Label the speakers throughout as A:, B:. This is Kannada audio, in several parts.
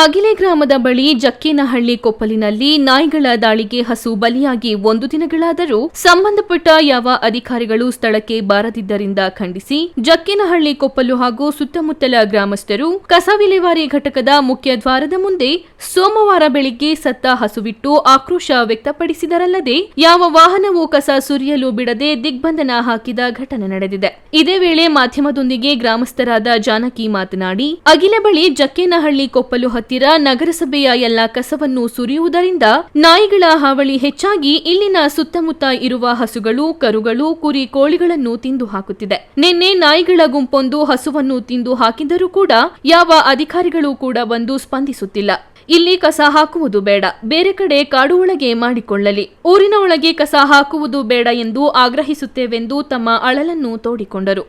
A: ಅಗಿಲೆ ಗ್ರಾಮದ ಬಳಿ ಜಕ್ಕೇನಹಳ್ಳಿ ಕೊಪ್ಪಲಿನಲ್ಲಿ ನಾಯಿಗಳ ದಾಳಿಗೆ ಹಸು ಬಲಿಯಾಗಿ ಒಂದು ದಿನಗಳಾದರೂ ಸಂಬಂಧಪಟ್ಟ ಯಾವ ಅಧಿಕಾರಿಗಳು ಸ್ಥಳಕ್ಕೆ ಬಾರದಿದ್ದರಿಂದ ಖಂಡಿಸಿ, ಜಕ್ಕೇನಹಳ್ಳಿ ಕೊಪ್ಪಲು ಹಾಗೂ ಸುತ್ತಮುತ್ತಲ ಗ್ರಾಮಸ್ಥರು ಕಸ ವಿಲೇವಾರಿ ಘಟಕದ ಮುಖ್ಯ ದ್ವಾರದ ಮುಂದೆ ಸೋಮವಾರ ಬೆಳಿಗ್ಗೆ ಸತ್ತ ಹಸುವಿಟ್ಟು ಆಕ್ರೋಶ ವ್ಯಕ್ತಪಡಿಸಿದರಲ್ಲದೆ, ಯಾವ ವಾಹನವೂ ಕಸ ಸುರಿಯಲು ಬಿಡದೆ ದಿಗ್ಬಂಧನ ಹಾಕಿದ ಘಟನೆ ನಡೆದಿದೆ. ಇದೇ ವೇಳೆ ಮಾಧ್ಯಮದೊಂದಿಗೆ ಗ್ರಾಮಸ್ಥರಾದ ಜಾನಕಿ ಮಾತನಾಡಿ, ಅಗಿಲ ಬಳಿ ಜಕ್ಕೇನಹಳ್ಳಿ ಕೊಪ್ಪಲು ಹತ್ತಿರ ನಗರಸಭೆಯ ಎಲ್ಲ ಕಸವನ್ನು ಸುರಿಯುವುದರಿಂದ ನಾಯಿಗಳ ಹಾವಳಿ ಹೆಚ್ಚಾಗಿ ಇಲ್ಲಿನ ಸುತ್ತಮುತ್ತ ಇರುವ ಹಸುಗಳು, ಕರುಗಳು, ಕುರಿ ಕೋಳಿಗಳನ್ನು ತಿಂದು ಹಾಕುತ್ತಿದೆ. ನಿನ್ನೆ ನಾಯಿಗಳ ಗುಂಪೊಂದು ಹಸುವನ್ನು ತಿಂದು ಹಾಕಿದರೂ ಕೂಡ ಯಾವ ಅಧಿಕಾರಿಗಳು ಕೂಡ ಬಂದು ಸ್ಪಂದಿಸುತ್ತಿಲ್ಲ. ಇಲ್ಲಿ ಕಸ ಹಾಕುವುದು ಬೇಡ. ಬೇರೆ ಕಡೆ ಕಾಡು ಒಳಗೆ ಮಾಡಿಕೊಳ್ಳಲಿ. ಊರಿನ ಒಳಗೆ ಕಸ ಹಾಕುವುದು ಬೇಡ ಎಂದು ಆಗ್ರಹಿಸುತ್ತೇವೆಂದು ತಮ್ಮ ಅಳಲನ್ನು ತೋಡಿಕೊಂಡರು.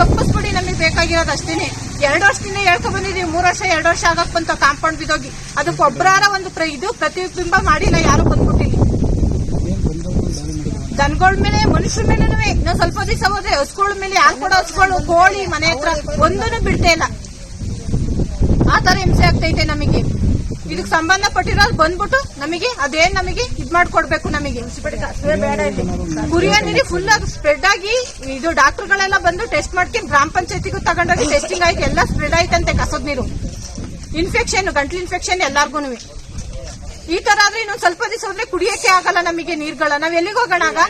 B: ತಪ್ಪಿಸ್ಬಿಡಿ ನಮಗೆ ಬೇಕಾಗಿರೋದು ಅಷ್ಟೇನೆ. ಎರಡು ವರ್ಷದಿಂದ ಹೇಳ್ಕೊ ಬಂದಿದ್ದೀವಿ, ಮೂರು ವರ್ಷ, ಎರಡು ವರ್ಷ ಆಗಕ್ ಬಂತು ಕಾಂಪೌಂಡ್ ಬಿದ್ದೋಗಿ. ಅದಕ್ಕೆ ಒಬ್ಬರಾರ ಒಂದು ಇದು ಪ್ರತಿಬಿಂಬ ಮಾಡಿಲ್ಲ, ಯಾರು ಬಂದ್ಬಿಟ್ಟಿಲ್ಲ. ದನಗಳ ಮೇಲೆ, ಮನುಷ್ಯರ ಮೇಲೆನೂ ಇನ್ನೂ ಸ್ವಲ್ಪ ದಿವಸ ಹೋದ್ರೆ ಹಸುಗಳ ಮೇಲೆ, ಯಾರು ಕೂಡ ಹಸುಗಳು, ಕೋಳಿ ಮನೆ ಹತ್ರ ಒಂದೂ ಬಿಡ್ತಾ ಇಲ್ಲ. ಆ ತರ ಹಿಂಸೆ ಆಗ್ತೈತೆ ನಮಗೆ. ಇದಕ್ಕೆ ಸಂಬಂಧಪಟ್ಟಿರೋದು ಬಂದ್ಬಿಟ್ಟು ನಮಗೆ, ಅದೇನ್ ನಮಗೆ ಇದ್ ಮಾಡ್ಕೊಡ್ಬೇಕು ನಮಗೆ. ಕುರಿಯ ನೀರಿ ಫುಲ್ ಆಗಿ ಸ್ಪ್ರೆಡ್ ಆಗಿ ಇದು ಡಾಕ್ಟರ್ಗಳೆಲ್ಲ ಬಂದು ಟೆಸ್ಟ್ ಮಾಡ್ಕೊಂಡು ಗ್ರಾಮ ಪಂಚಾಯತಿಗೂ ತಗೊಂಡೋಗಿ ಟೆಸ್ಟಿಂಗ್ ಆಯ್ತು ಎಲ್ಲ ಸ್ಪ್ರೆಡ್ ಆಯ್ತಂತೆ ಕಸದ ನೀರು. ಇನ್ಫೆಕ್ಷನ್ ಗಂಟ್ಲು ಇನ್ಫೆಕ್ಷನ್ ಎಲ್ಲಾರ್ಗು ಈ ತರ ಆದ್ರೆ ಇನ್ನೊಂದ್ ಸ್ವಲ್ಪ ದಿವಸ ಹೋದ್ರೆ ಕುಡಿಯಕ್ಕೆ ಆಗಲ್ಲ ನಮಗೆ ನೀರ್ಗಳ. ನಾವ್ ಎಲ್ಲಿಗೆ ಹೋಗೋಣ ಆಗ?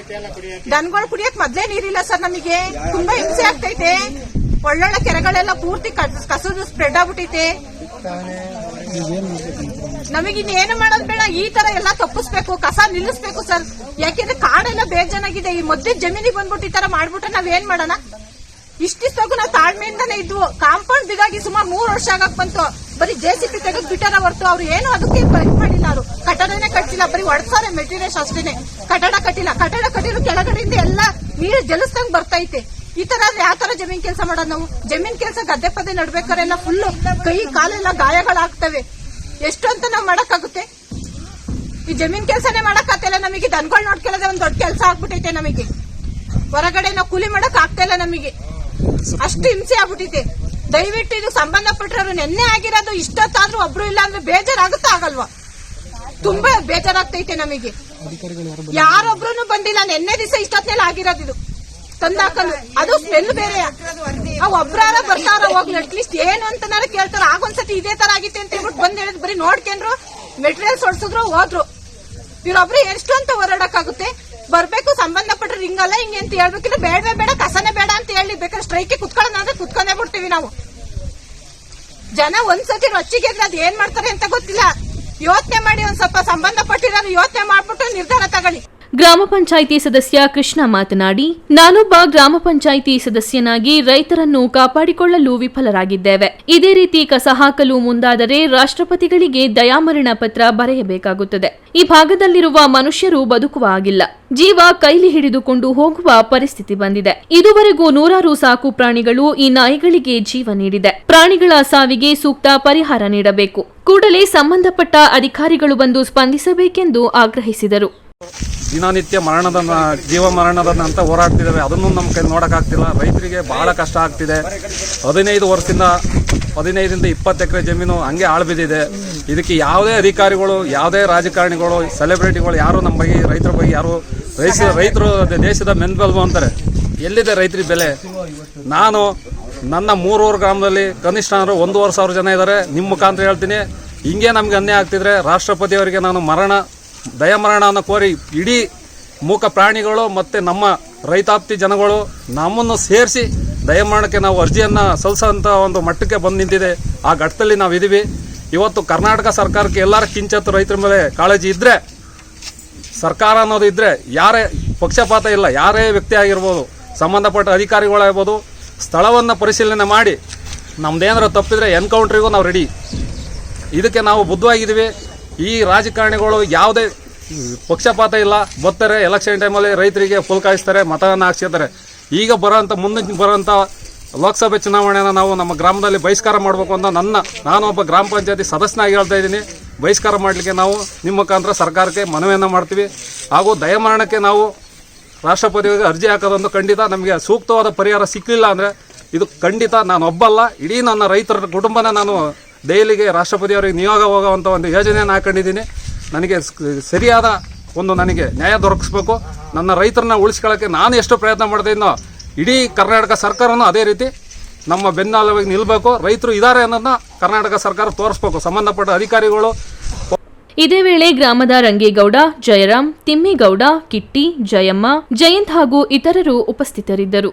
B: ದನಗಳು ಕುಡಿಯಕ್ ಮೊದ್ಲೇ ನೀರಿಲ್ಲ ಸರ್ ನಮಗೆ. ತುಂಬಾ ಹಿಂಸೆ ಆಗ್ತೈತೆ. ಒಳ್ಳೊಳ್ಳೆ ಕೆರೆಗಳೆಲ್ಲ ಪೂರ್ತಿ ಕಸ್- ಕಸದು ಸ್ಪ್ರೆಡ್ ಆಗ್ಬಿಟ್ಟೈತೆ ನಮಗೆ ಏನು ಮಾಡೋದ್ ಬೇಡ. ಈ ತರ ಎಲ್ಲ ತಪ್ಪಿಸ್ಬೇಕು, ಕಸ ನಿಲ್ಲಿಸ್ಬೇಕು ಸರ್. ಯಾಕೆಂದ್ರೆ ಕಾಡೆಲ್ಲ ಬೇಜಾನಾಗಿದೆ ಈ ಮೊದ್ಲೇ ಜಮೀನಿಗೆ ಬಂದ್ಬಿಟ್ಟು ಈ ತರ ಮಾಡ್ಬಿಟ್ರೆ ನಾವ್ ಏನ್ ಮಾಡೋಣ? ಇಷ್ಟಿಸ್ತಾಗು ನಾವು ತಾಳ್ಮೆಯಿಂದಾನೆ ಇದ್ವು. ಕಾಂಪೌಂಡ್ ಬಿಗಾಗಿ ಸುಮಾರು ಮೂರು ವರ್ಷ ಆಗಕ್ ಬಂತು. ಬರೀ ಜೆ ಸಿ ಪಿ ತೆಗೆದು ಬಿಟ್ಟಾರ ಹೊರತು ಅವ್ರು ಏನು ಅದಕ್ಕೆ ಮಾಡಿಲ್ಲ ಅವರು. ಕಟ್ಟಡನೇ ಕಟ್ಟಿಲ್ಲ. ಬರೀ ಒಡ್ಸಾರೆ ಮೆಟೀರಿಯಲ್ಸ್ ಅಷ್ಟೇನೆ. ಕಟ್ಟಡ ಕಟ್ಟಿಲ್ಲ. ಕಟ್ಟಡ ಕಟ್ಟಿರೋ ಕೆಳಗಡೆಯಿಂದ ಎಲ್ಲ ನೀರು ಜಲಿಸ್ದಂಗ್ ಬರ್ತೈತೆ ಈ ತರ ಯಾವ ತರ ಜಮೀನ್ ಕೆಲಸ ಮಾಡೋದು ನಾವು? ಜಮೀನ್ ಕೆಲಸ ಗದ್ದೆ ಪದ್ದೆ ನಡ್ಬೇಕಾರೆಲ್ಲ ಫುಲ್ ಕೈ ಕಾಲೆಲ್ಲ ಗಾಯಗಳಾಗ್ತವೆ. ಎಷ್ಟು ಅಂತ ನಾವು ಮಾಡಕ್ಕಾಗುತ್ತೆ? ಈ ಜಮೀನ್ ಕೆಲಸನೇ ಮಾಡಕ್ಕಾಗ್ತಿಲ್ಲ ನಮಗೆ. ದನಗಳು ನೋಡ್ಕೊಳ್ಳೋದೇ ಒಂದ್ ದೊಡ್ಡ ಕೆಲಸ ಆಗ್ಬಿಟ್ಟೈತೆ ನಮಗೆ. ಹೊರಗಡೆ ನಾವು ಕೂಲಿ ಮಾಡಕ್ ಆಗ್ತಾ ನಮಗೆ. ಅಷ್ಟು ಹಿಂಸೆ ಆಗ್ಬಿಟ್ಟಿದೆ ದಯವಿಟ್ಟು ಇದು ಸಂಬಂಧಪಟ್ಟರು ನೆನ್ನೆ ಆಗಿರೋದು ಇಷ್ಟೊತ್ತಾದ್ರೂ ಒಬ್ರು ಇಲ್ಲ ಅಂದ್ರೆ ಬೇಜಾರಾಗುತ್ತಾ ಆಗಲ್ವಾ? ತುಂಬಾ ಬೇಜಾರಾಗ್ತೈತೆ ನಮಗೆ. ಯಾರೊಬ್ರು ಬಂದಿಲ್ಲ. ನೆನ್ನೆ ದಿವಸ ಇಷ್ಟೊತ್ತಲ್ಲಿ ಆಗಿರೋದು ಇದು. ತಂದಾಕಲು ಅದು ಸ್ಮೆಲ್ ಬೇರೆ. ಅವ್ ಒಬ್ರಾರ ಬರ್ತಾರ ಹೋಗ್ಲಿ ಅಟ್ಲೀಸ್ಟ್ ಏನು ಅಂತನಾರ ಕೇಳ್ತಾರ. ಆಗೊಂದ್ಸತಿ ಇದೇ ತರ ಆಗಿತ್ತೆ ಅಂತ ಹೇಳ್ಬಿಟ್ಟು ಬಂದ್ ಹೇಳಿದ್ ಬರೀ ನೋಡ್ಕೊಂಡ್ರು. ಮೆಟೀರಿಯಲ್ಸ್ ಹೊಡ್ಸಿದ್ರು, ಹೋದ್ರು. ಇವ್ರೊಬ್ರು ಎಷ್ಟು ಅಂತ ಹೋರಾಡಕ್ಕಾಗುತ್ತೆ. ಬರ್ಬೇಕು ಸಂಬಂಧಪಟ್ಟರು ಹಿಂಗಲ್ಲ, ಹಿಂಗೆ ಅಂತ ಹೇಳ್ಬೇಕಿದ್ರೆ ಬೇಡವೇ ಬೇಡ, ಕಸನೇ ಬೇಡ ಅಂತ ಹೇಳಿ ಬೇಕಾದ್ರೆ ಸ್ಟ್ರೈಕ್ ಕುತ್ಕೊಳ್ಳೋಣ ಅಂದ್ರೆ ಕುತ್ಕೊಂಡೇ ಬಿಡ್ತೀವಿ ನಾವು. ಜನ ಒಂದ್ಸತಿ ರೊಚ್ಚಿಗೆ ಅದ್ ಏನ್ ಮಾಡ್ತಾರೆ ಅಂತ ಗೊತ್ತಿಲ್ಲ. ಯೋಚನೆ ಮಾಡಿ ಒಂದ್ ಸ್ವಲ್ಪ ಸಂಬಂಧಪಟ್ಟಿರೋರು ಯೋಚನೆ ಮಾಡ್ಬಿಟ್ಟು ನಿರ್ಧಾರ ತಗೊಳ್ಳಿ.
A: ಗ್ರಾಮ ಪಂಚಾಯಿತಿ ಸದಸ್ಯ ಕೃಷ್ಣ ಮಾತನಾಡಿ ನಾನೊಬ್ಬ ಗ್ರಾಮ ಪಂಚಾಯಿತಿ ಸದಸ್ಯನಾಗಿ ರೈತರನ್ನು ಕಾಪಾಡಿಕೊಳ್ಳಲು ವಿಫಲರಾಗಿದ್ದೇವೆ. ಇದೇ ರೀತಿ ಕಸ ಹಾಕಲು ಮುಂದಾದರೆ ರಾಷ್ಟ್ರಪತಿಗಳಿಗೆ ದಯಾಮರಣ ಪತ್ರ ಬರೆಯಬೇಕಾಗುತ್ತದೆ. ಈ ಭಾಗದಲ್ಲಿರುವ ಮನುಷ್ಯರು ಬದುಕುವ ಆಗಿಲ್ಲ ಜೀವ ಕೈಲಿ ಹಿಡಿದುಕೊಂಡು ಹೋಗುವ ಪರಿಸ್ಥಿತಿ ಬಂದಿದೆ. ಇದುವರೆಗೂ ನೂರಾರು ಸಾಕು ಪ್ರಾಣಿಗಳು ಈ ನಾಯಿಗಳಿಗೆ ಜೀವ ನೀಡಿದೆ. ಪ್ರಾಣಿಗಳ ಸಾವಿಗೆ ಸೂಕ್ತ ಪರಿಹಾರ ನೀಡಬೇಕು. ಕೂಡಲೇ ಸಂಬಂಧಪಟ್ಟ ಅಧಿಕಾರಿಗಳು ಬಂದು ಸ್ಪಂದಿಸಬೇಕೆಂದು ಆಗ್ರಹಿಸಿದರು.
C: ದಿನನಿತ್ಯ ಮರಣದ ಜೀವ ಮರಣದ ಅಂತ ಹೋರಾಡ್ತಿದ್ದೇವೆ ಅದನ್ನು ನಮ್ಮ ಕೈ ನೋಡೋಕ್ಕಾಗ್ತಿಲ್ಲ ರೈತರಿಗೆ ಬಹಳ ಕಷ್ಟ ಆಗ್ತಿದೆ. ಹದಿನೈದು ವರ್ಷದಿಂದ, ಹದಿನೈದರಿಂದ ಇಪ್ಪತ್ತು ಎಕರೆ ಜಮೀನು ಹಂಗೆ ಆಳು ಬಿದ್ದಿದೆ. ಇದಕ್ಕೆ ಯಾವುದೇ ಅಧಿಕಾರಿಗಳು, ಯಾವುದೇ ರಾಜಕಾರಣಿಗಳು, ಸೆಲೆಬ್ರಿಟಿಗಳು ಯಾರು ನಮ್ಮ ಬಗ್ಗೆ, ರೈತರ ಬಗ್ಗೆ ಯಾರು ರೈತ ರೈತರು, ದೇಶದ ಮೆನ್ಬೆಲ್ಬು ಅಂತಾರೆ. ಎಲ್ಲಿದೆ ರೈತರಿಗೆ ಬೆಲೆ? ನಾನು ನನ್ನ ಮೂರೂರು ಗ್ರಾಮದಲ್ಲಿ ಕನಿಷ್ಠ ಅಂದ್ರೆ ಒಂದೂವರೆ ಸಾವಿರ ಜನ ಇದ್ದಾರೆ ನಿಮ್ಮ ಮುಖಾಂತರ ಹೇಳ್ತೀನಿ. ಹಿಂಗೆ ನಮ್ಗೆ ಅನ್ಯಾಯ ಆಗ್ತಿದ್ರೆ ರಾಷ್ಟ್ರಪತಿಯವರಿಗೆ ನಾನು ಮರಣ ದಯಮರಣವನ್ನು ಕೋರಿ ಇಡೀ ಮೂಕ ಪ್ರಾಣಿಗಳು ಮತ್ತು ನಮ್ಮ ರೈತಾಪ್ತಿ ಜನಗಳು ನಮ್ಮನ್ನು ಸೇರಿಸಿ ದಯಮರಣಕ್ಕೆ ನಾವು ಅರ್ಜಿಯನ್ನು ಸಲ್ಲಿಸೋಂಥ ಒಂದು ಮಟ್ಟಕ್ಕೆ ಬಂದು ನಿಂತಿದೆ. ಆ ಘಟ್ಟದಲ್ಲಿ ನಾವು ಇದ್ದೀವಿ ಇವತ್ತು ಕರ್ನಾಟಕ ಸರ್ಕಾರಕ್ಕೆ ಎಲ್ಲರ ಕಿಂಚತ್ತು ರೈತರ ಮೇಲೆ ಕಾಳಜಿ ಇದ್ದರೆ ಸರ್ಕಾರ ಅನ್ನೋದು ಇದ್ದರೆ ಯಾರೇ ಪಕ್ಷಪಾತ ಇಲ್ಲ, ಯಾರೇ ವ್ಯಕ್ತಿ ಆಗಿರ್ಬೋದು, ಸಂಬಂಧಪಟ್ಟ ಅಧಿಕಾರಿಗಳಾಗಿರ್ಬೋದು ಸ್ಥಳವನ್ನು ಪರಿಶೀಲನೆ ಮಾಡಿ ನಮ್ದೇನಾರು ತಪ್ಪಿದರೆ ಎನ್ಕೌಂಟ್ರಿಗೂ ನಾವು ರೆಡಿ. ಇದಕ್ಕೆ ನಾವು ಬುದ್ಧವಾಗಿದ್ದೀವಿ. ಈ ರಾಜಕಾರಣಿಗಳು ಯಾವುದೇ ಪಕ್ಷಪಾತ ಇಲ್ಲ. ಬರ್ತಾರೆ ಎಲೆಕ್ಷನ್ ಟೈಮಲ್ಲಿ ರೈತರಿಗೆ ಫುಲ್ ಕಾಯಿಸ್ತಾರೆ ಮತವನ್ನು ಹಾಕ್ಸಿರ್ತಾರೆ ಈಗ ಬರೋಂಥ ಮುಂದೆ ಬರೋಂಥ ಲೋಕಸಭೆ ಚುನಾವಣೆಯನ್ನು ನಾವು ನಮ್ಮ ಗ್ರಾಮದಲ್ಲಿ ಬಹಿಷ್ಕಾರ ಮಾಡಬೇಕು ಅಂತ ನನ್ನ, ನಾನು ಒಬ್ಬ ಗ್ರಾಮ ಪಂಚಾಯತಿ ಸದಸ್ಯನಾಗಿ ಹೇಳ್ತಾ ಇದ್ದೀನಿ. ಬಹಿಷ್ಕಾರ ಮಾಡಲಿಕ್ಕೆ ನಾವು ನಿಮ್ಮ ಮುಖಾಂತರ ಸರ್ಕಾರಕ್ಕೆ ಮನವಿಯನ್ನು ಮಾಡ್ತೀವಿ. ಹಾಗೂ ದಯಮರಣಕ್ಕೆ ನಾವು ರಾಷ್ಟ್ರಪತಿಗಳಿಗೆ ಅರ್ಜಿ ಹಾಕೋದೊಂದು ಖಂಡಿತ ನಮಗೆ ಸೂಕ್ತವಾದ ಪರಿಹಾರ ಸಿಕ್ಕಲಿಲ್ಲ ಅಂದರೆ ಇದು ಖಂಡಿತ ನಾನು ಒಬ್ಬಲ್ಲ ಇಡೀ ನನ್ನ ರೈತರ ಕುಟುಂಬನ ನಾನು ಡೈಲಿಗೆ ರಾಷ್ಟ್ರಪತಿಯವರಿಗೆ ನಿಯೋಗ ಹೋಗುವಂಥ ಒಂದು ಯೋಜನೆಯನ್ನು ಹಾಕೊಂಡಿದ್ದೀನಿ. ನನಗೆ ಸರಿಯಾದ ಒಂದು ನನಗೆ ನ್ಯಾಯ ದೊರಕಿಸ್ಬೇಕು. ನನ್ನ ರೈತರನ್ನ ಉಳಿಸ್ಕೊಳ್ಳೋಕ್ಕೆ ನಾನು ಎಷ್ಟು ಪ್ರಯತ್ನ ಮಾಡ್ತಿದ್ದೀನೋ ಇಡೀ ಕರ್ನಾಟಕ ಸರ್ಕಾರನೂ ಅದೇ ರೀತಿ ನಮ್ಮ ಬೆನ್ನಲವಾಗಿ ನಿಲ್ಲಬೇಕು ರೈತರು ಇದ್ದಾರೆ ಅನ್ನೋದನ್ನ ಕರ್ನಾಟಕ ಸರ್ಕಾರ ತೋರಿಸ್ಬೇಕು. ಸಂಬಂಧಪಟ್ಟ ಅಧಿಕಾರಿಗಳು
A: ಇದೇ ವೇಳೆ ಗ್ರಾಮದ ರಂಗೇಗೌಡ, ಜಯರಾಮ್, ತಿಮ್ಮೇಗೌಡ, ಕಿಟ್ಟಿ, ಜಯಮ್ಮ, ಜಯಂತ್ ಹಾಗೂ ಇತರರು ಉಪಸ್ಥಿತರಿದ್ದರು.